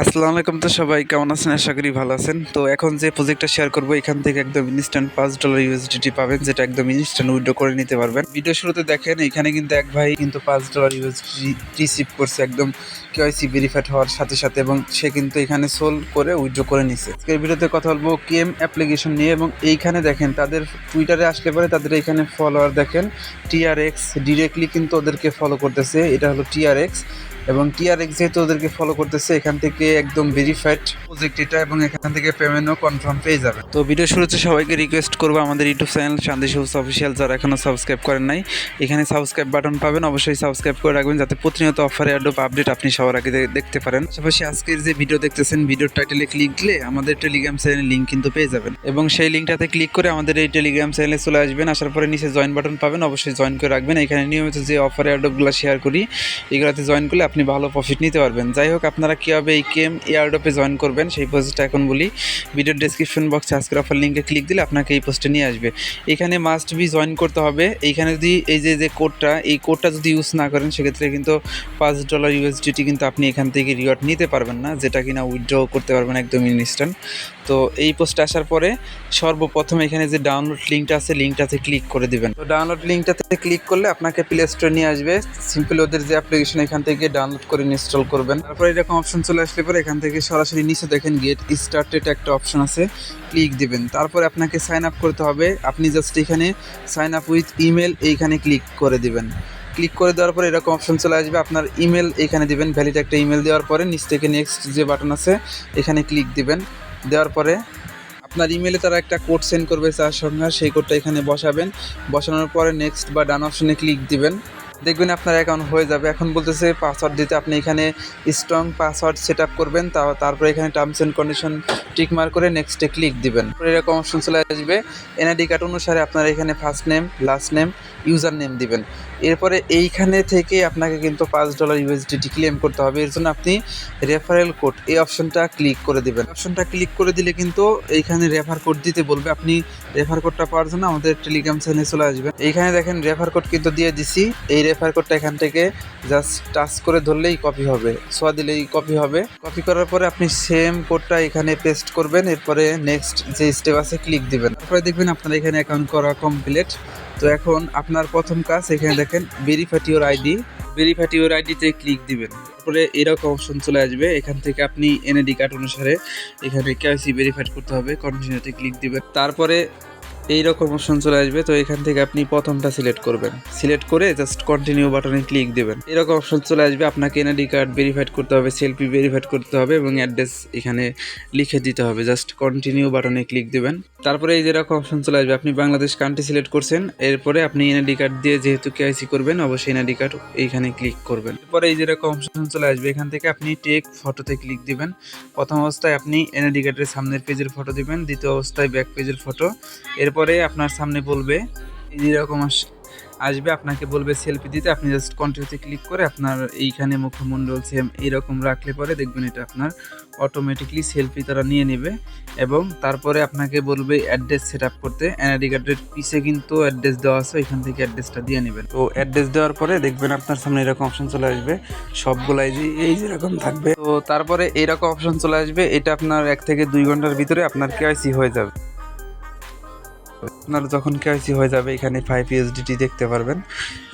আসসালামু আলাইকুম তো সবাই, কেমন আছেন? আশা করি ভালো আছেন। তো এখন যে প্রজেক্টটা শেয়ার করব, এখান থেকে একদম ইনস্ট্যান্ট পাঁচ ডলার ইউএসডিটি পাবেন, যেটা একদম ইনস্ট্যান্ট উইড্রো করে নিতে পারবেন। ভিডিও শুরুতে দেখেন, এখানে কিন্তু এক ভাই কিন্তু পাঁচ ডলার ইউএসডি রিসিভ করছে, একদম কেওয়াইসি ভেরিফাইড হওয়ার সাথে সাথে, এবং সে কিন্তু এখানে সোল করে উইড্রো করে নিছে। আজকের ভিডিওতে কথা বলব কেএম অ্যাপ্লিকেশন নিয়ে, এবং এইখানে দেখেন, তাদের টুইটারে আসলে পরে তাদের এখানে ফলোয়ার দেখেন টিআরএক্স ডিরেক্টলি কিন্তু ওদেরকে ফলো করতেছে, এটা হলো টিআরএক্স এবং টিআরএক্স যেহেতু ওদেরকে ফলো করতেছে, এখান থেকে একদম ভেরিফাইড প্রজেক্ট এটা এবং এখান থেকে পেমেন্টও কনফার্ম পেয়ে যাবে। তো ভিডিও শুরুতে সবাইকে রিকোয়েস্ট করব আমাদের ইউটিউব চ্যানেল শান্তি সবুজ অফিসিয়াল যারা এখনও সাবস্ক্রাইব করেন নাই, এখানে সাবস্ক্রাইব বাটন পাবেন। অবশ্যই সাবস্ক্রাইব করে রাখবেন যাতে প্রতিনিয়ত অফারে অ্যাডোপ আপডেট আপনি সবার আগে দেখতে পারেন। পাশাপাশি আজকের যে ভিডিও দেখতেছেন ভিডিওর টাইটেলে ক্লিক দিলে আমাদের টেলিগ্রাম চ্যানেলের লিঙ্ক কিন্তু পেয়ে যাবেন। এবং সেই লিঙ্কটাতে ক্লিক করে আমাদের এই টেলিগ্রাম চ্যানেলে চলে আসবেন। আসার পরে নিচে জয়েন বাটন পাবেন, অবশ্যই জয়েন করে রাখবেন। এখানে নিয়মিত যে অফারে অ্যাডোপগুলো শেয়ার করি, এগুলোতে জয়েন করলে আপনি ভালো প্রফিট নিতে পারবেন। যাই হোক, আপনারা কীভাবে এই কেম এয়ারডপে জয়েন করবেন সেই পোস্টটা এখন বলি। ভিডিওর ডেসক্রিপশন বক্সে আজকের অফার লিঙ্কে ক্লিক দিলে আপনাকে এই পোস্টে নিয়ে আসবে। এখানে মাস্ট বি জয়েন করতে হবে। এইখানে যদি এই যে যে কোডটা এই কোডটা যদি ইউজ না করেন, সেক্ষেত্রে কিন্তু পাঁচ ডলার ইউএসডিটি কিন্তু আপনি এখান থেকে রিওয়ার্ড নিতে পারবেন না, যেটা কিনা উইথড্র করতে পারবেন একদম ইনস্ট্যান্ট তো এই পোস্টে আসার পরে সর্বপ্রথম এখানে যে ডাউনলোড লিঙ্কটা আছে লিঙ্কটাতে ক্লিক করে দিবেন। তো ডাউনলোড লিঙ্কটাতে ক্লিক করলে আপনাকে প্লে স্টোরে নিয়ে আসবে। সিম্পল ওদের যে অ্যাপ্লিকেশন এখান থেকে ডাউনলোড করে ইনস্টল করবেন। তারপরে এরকম অপশন চলে আসলে পরে এখান থেকে সরাসরি নিচে দেখেন গেট স্টার্টেড একটা অপশন আছে ক্লিক দিবেন। তারপরে আপনাকে সাইন আপ করতে হবে। আপনি জাস্ট এখানে সাইন আপ উইথ ইমেল এইখানে ক্লিক করে দিবেন। ক্লিক করে দেওয়ার পরে এরকম অপশন চলে আসবে, আপনার ইমেল এখানে দিবেন। ভ্যালিড একটা ইমেল দেওয়ার পরে নিচ থেকে নেক্সট যে বাটন আছে, এখানে ক্লিক দিবেন। দেওয়ার পরে আপনার ইমেলে তারা একটা কোড সেন্ড করবে, তার সঙ্গে সেই কোডটা এখানে বসাবেন। বসানোর পরে নেক্সট বা ডান অপশনে ক্লিক দিবেন। দেখবেন আপনার অ্যাকাউন্ট হয়ে যাবে। এখন বলতেছে পাসওয়ার্ড দিতে আপনি এখানে স্ট্রং পাসওয়ার্ড সেট আপ করবেন তা তারপরে এখানে টার্মস অ্যান্ড কন্ডিশন টিক মার করে নেক্সটে ক্লিক দিবেন। এরকম অপশন চলে আসবে। এনআইডি কার্ড অনুসারে আপনার এখানে first name last name user name দিবেন। এরপরে এইখানে থেকে আপনাকে কিন্তু পাঁচ ডলার ইউএসডিটি ক্লেম করতে হবে। এর জন্য আপনি রেফারেল কোড এই অপশনটা ক্লিক করে দেবেন। অপশনটা ক্লিক করে দিলে কিন্তু এইখানে রেফার কোড দিতে বলবে। আপনি রেফার কোডটা পাওয়ার জন্য আমাদের টেলিগ্রাম চ্যানেলে চলে আসবেন। এইখানে দেখেন রেফার কোড কিন্তু দিয়ে দিছি। এই রেফার কোডটা এখান থেকে জাস্ট টাচ করে ধরলেই কপি হবে। সোয়া দিলেই কপি হবে। কপি করার পরে আপনি সেম কোডটা এখানে পেস্ট করবেন। এরপরে নেক্সট যে স্টেপ আছে ক্লিক দিবেন। তারপরে দেখবেন আপনার এখানে অ্যাকাউন্ট করা কমপ্লিট তো এখন আপনার প্রথম কাজ এখানে দেখেন verified your ID verified your আইডিতে ক্লিক দিবেন। তারপরে এরকম অপশন চলে আসবে। এখান থেকে আপনি এনএডি কার্ড অনুসারে এখানে কেওয়াইসি ভেরিফাইড করতে হবে। কন্টিনিউতে ক্লিক দিবেন। তারপরে এইরকম অপশন চলে আসবে। তো এখান থেকে আপনি প্রথমটা সিলেক্ট করবেন। সিলেক্ট করে জাস্ট কন্টিনিউ বাটনে ক্লিক দেবেন। এরকম অপশন চলে আসবে। আপনাকে এনআইডি কার্ড ভেরিফাইড করতে হবে সেলফি ভেরিফাইড করতে হবে এবং অ্যাড্রেস এখানে লিখে দিতে হবে। জাস্ট কন্টিনিউ বাটনে ক্লিক দিবেন। তারপরে এই যেরকম অপশন চলে আসবে, আপনি বাংলাদেশ কান্ট্রি সিলেক্ট করছেন, এরপরে আপনি এনআইডি কার্ড দিয়ে যেহেতু কেআইসি করবেন, অবশ্যই এনআইডি কার্ড এইখানে ক্লিক করবেন। এরপরে এই যেরকম অপশন চলে আসবে, এখান থেকে আপনি টেক ফটোতে ক্লিক দিবেন। প্রথম অবস্থায় আপনি এনআইডি কার্ডের সামনের পেজের ফটো দিবেন, দ্বিতীয় অবস্থায় ব্যাক পেজের ফটো এরপরে আপনার সামনে বলবে, এই যেরকম আসবে, আপনাকে বলবে সেলফি দিতে, আপনি জাস্ট কন্টিনিউতে ক্লিক করে আপনার এইখানে মুখমণ্ডল সেম এইরকম রাখলে পরে দেখবেন এটা আপনার অটোমেটিকলি সেলফি তারা নিয়ে নেবে এবং তারপরে আপনাকে বলবে অ্যাড্রেস সেট আপ করতে এনআইডি কার্ডের পিছে কিন্তু অ্যাড্রেস দেওয়া আছে এখান থেকে অ্যাড্রেসটা দিয়ে নেবেন। তো অ্যাড্রেস দেওয়ার পরে দেখবেন আপনার সামনে এরকম অপশন চলে আসবে সবগুলাই যে, এই যেরকম থাকবে। তো তারপরে এইরকম অপশন চলে আসবে, এটা আপনার এক থেকে দুই ঘণ্টার ভিতরে আপনার কেআইসি হয়ে যাবে। আপনার যখন কেওয়াইসি হয়ে যাবে, এখানে ফাইভ ইউএসডিটি দেখতে পারবেন।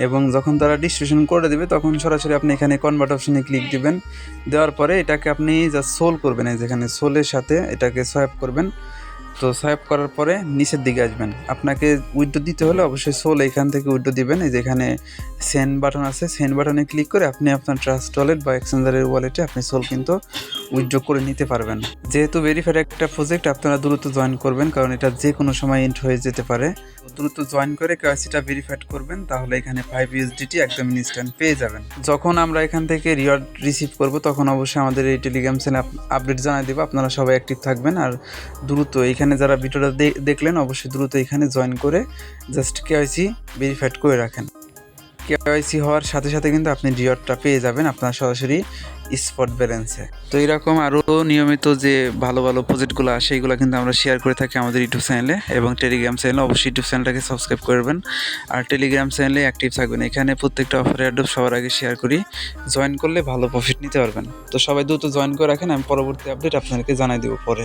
এবং যখন তারা ডিস্ট্রিবিউশন করে দেবে, তখন সরাসরি আপনি এখানে কনভার্ট অপশনে ক্লিক দিবেন। দেওয়ার পরে এটাকে আপনি যা সোল করবেন, এই যেখানে সোলের সাথে এটাকে সোয়াইপ করবেন। তো সোয়াইপ করার পরে নিচের দিকে আসবেন। আপনাকে উইড্রো দিতে হলে অবশ্যই সোল এখান থেকে উইডো দিবেন। এই যেখানে সেন্ড বাটন আছে সেন্ড বাটনে ক্লিক করে আপনি আপনার ট্রাস্ট ওয়ালেট বা এক্সচেঞ্জারের ওয়ালেটে আপনি সোল কিন্তু উইথড্র করে নিতে পারবেন। যেহেতু ভেরিফাইড একটা প্রজেক্ট আপনারা দ্রুত জয়েন করবেন, কারণ এটা যে কোনো সময় এন্ড হয়ে যেতে পারে। দ্রুত জয়েন করে কেওয়াইসিটা ভেরিফাইড করবেন, তাহলে এখানে ফাইভ ইউএসডিটি একদম ইনস্ট্যান্ট পেয়ে যাবেন। যখন আমরা এখান থেকে রিওয়ার্ড রিসিভ করব, তখন অবশ্যই আমাদের এই টেলিগ্রাম চ্যানেল আপডেট জানাই দেবো। আপনারা সবাই অ্যাক্টিভ থাকবেন আর দ্রুত এখানে যারা ভিডিওটা দেখলেন, অবশ্যই দ্রুত এখানে জয়েন করে জাস্ট কেওয়াইসি ভেরিফাইড করে রাখেন। কেওয়াইসি হওয়ার সাথে সাথে কিন্তু আপনি রিওয়ার্ডটা পেয়ে যাবেন আপনার সরাসরি স্পট ব্যালেন্সে তো এরকম আরও নিয়মিত যে ভালো ভালো প্রজেক্টগুলো আসে এইগুলো কিন্তু আমরা শেয়ার করে থাকি আমাদের ইউটিউব চ্যানেলে এবং টেলিগ্রাম চ্যানেলে অবশ্যই ইউটিউব চ্যানেলটাকে সাবস্ক্রাইব করবেন। আর টেলিগ্রাম চ্যানেলে অ্যাক্টিভ থাকবেন। এখানে প্রত্যেকটা অফার অ্যাডপ সবার আগে শেয়ার করি। জয়েন করলে ভালো প্রফিট নিতে পারবেন। তো সবাই দ্রুত জয়েন করে রাখেন, আমি পরবর্তী আপডেট আপনাদেরকে জানাই দেবো পরে।